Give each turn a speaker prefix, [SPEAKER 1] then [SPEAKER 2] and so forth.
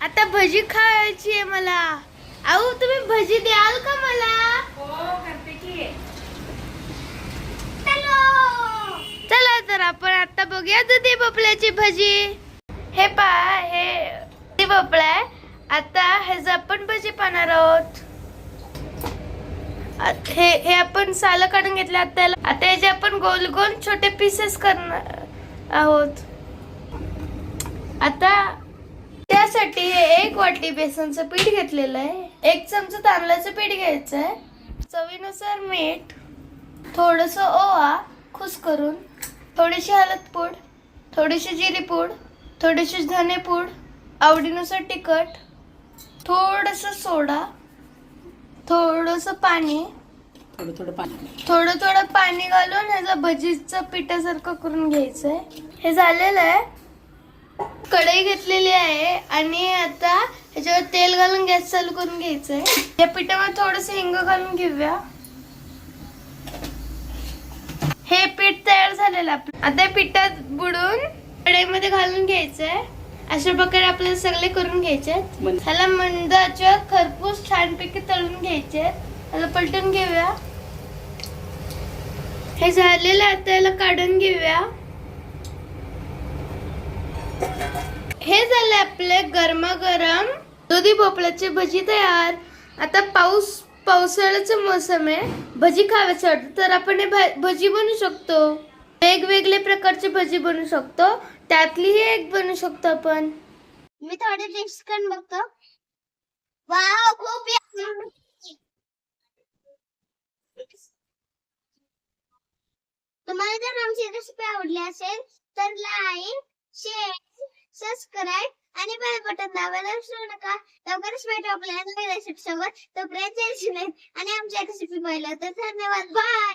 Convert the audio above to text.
[SPEAKER 1] आता भजी खायची आहे मला. आऊ तुम्ही भजी द्याल का मला?
[SPEAKER 2] हो
[SPEAKER 1] चला. तर आपण आता बघूया दुधी भोपळ्याची भजी. हे पहा हे दुधी भोपळा आहे. आता ह्याचं आपण भजी पाहणार आहोत. हे हे आपण साल काढून घेतले आता आता याचे आपण गोल गोल छोटे पीसेस करणार आहोत. आता हे एक वाटी बेसनचं पीठ घेतलेलं आहे. एक चमचा तांदळाचं पीठ घ्यायचं आहे. चवीनुसार मीठ थोडस ओवा खुस करून थोडीशी हळद पूड थोडीशी जिरी पूड थोडीशी धने पूड आवडीनुसार तिखट थोडस सोडा थोडस पाणी
[SPEAKER 2] थोडं थोडं पाणी
[SPEAKER 1] थोडं थोडं पाणी घालून ह्याचा भजीचं पिठासारखं करून घ्यायचंय. हे झालेलं आहे. कढई घेतलेली आहे आणि आता ह्याच्यावर तेल घालून गॅस चालू करून घ्यायचंय. या पिठामध्ये थोडस हिंग घालून घेऊया. हे पीठ तयार झालेलं आहे आपलं. आता पिठात बुडून कढईमध्ये घालून घ्यायचंय. अशा प्रकारे आपल्याला सगळे करून घ्यायचे ह्याला मंदाच्या खरपूस छानपैकी तळून घ्यायचे ह्याला पलटून घेऊया. हे झालेलं आहे, आता याला काढून घेऊया. हे झाले आपले गरमागरम दुधी भोपळ्याची भजी तयार. आता पाऊस पावसाळ्याचं मोसम आहे. भजी खाव्याचं वाटतं तर आपण हे भजी बनवू शकतो. वेगवेगळे प्रकारची भजी बनवू शकतो. त्यातली हे एक बनवू शकतो आपण.
[SPEAKER 3] मी थोडे टेस्ट करून बघतो. वाव खूप तुम्हाला जर आमची रेसिपी आवडली असेल तर लाईक शेअर सबस्क्राईब आणि बेल बटन दाबायला विसरू नका. लवकरच भेटू आपल्या नवीन रेसिपी सोबत. तोपर्यंत जय आणि आमच्या रेसिपी पाहिलं तर धन्यवाद. बाय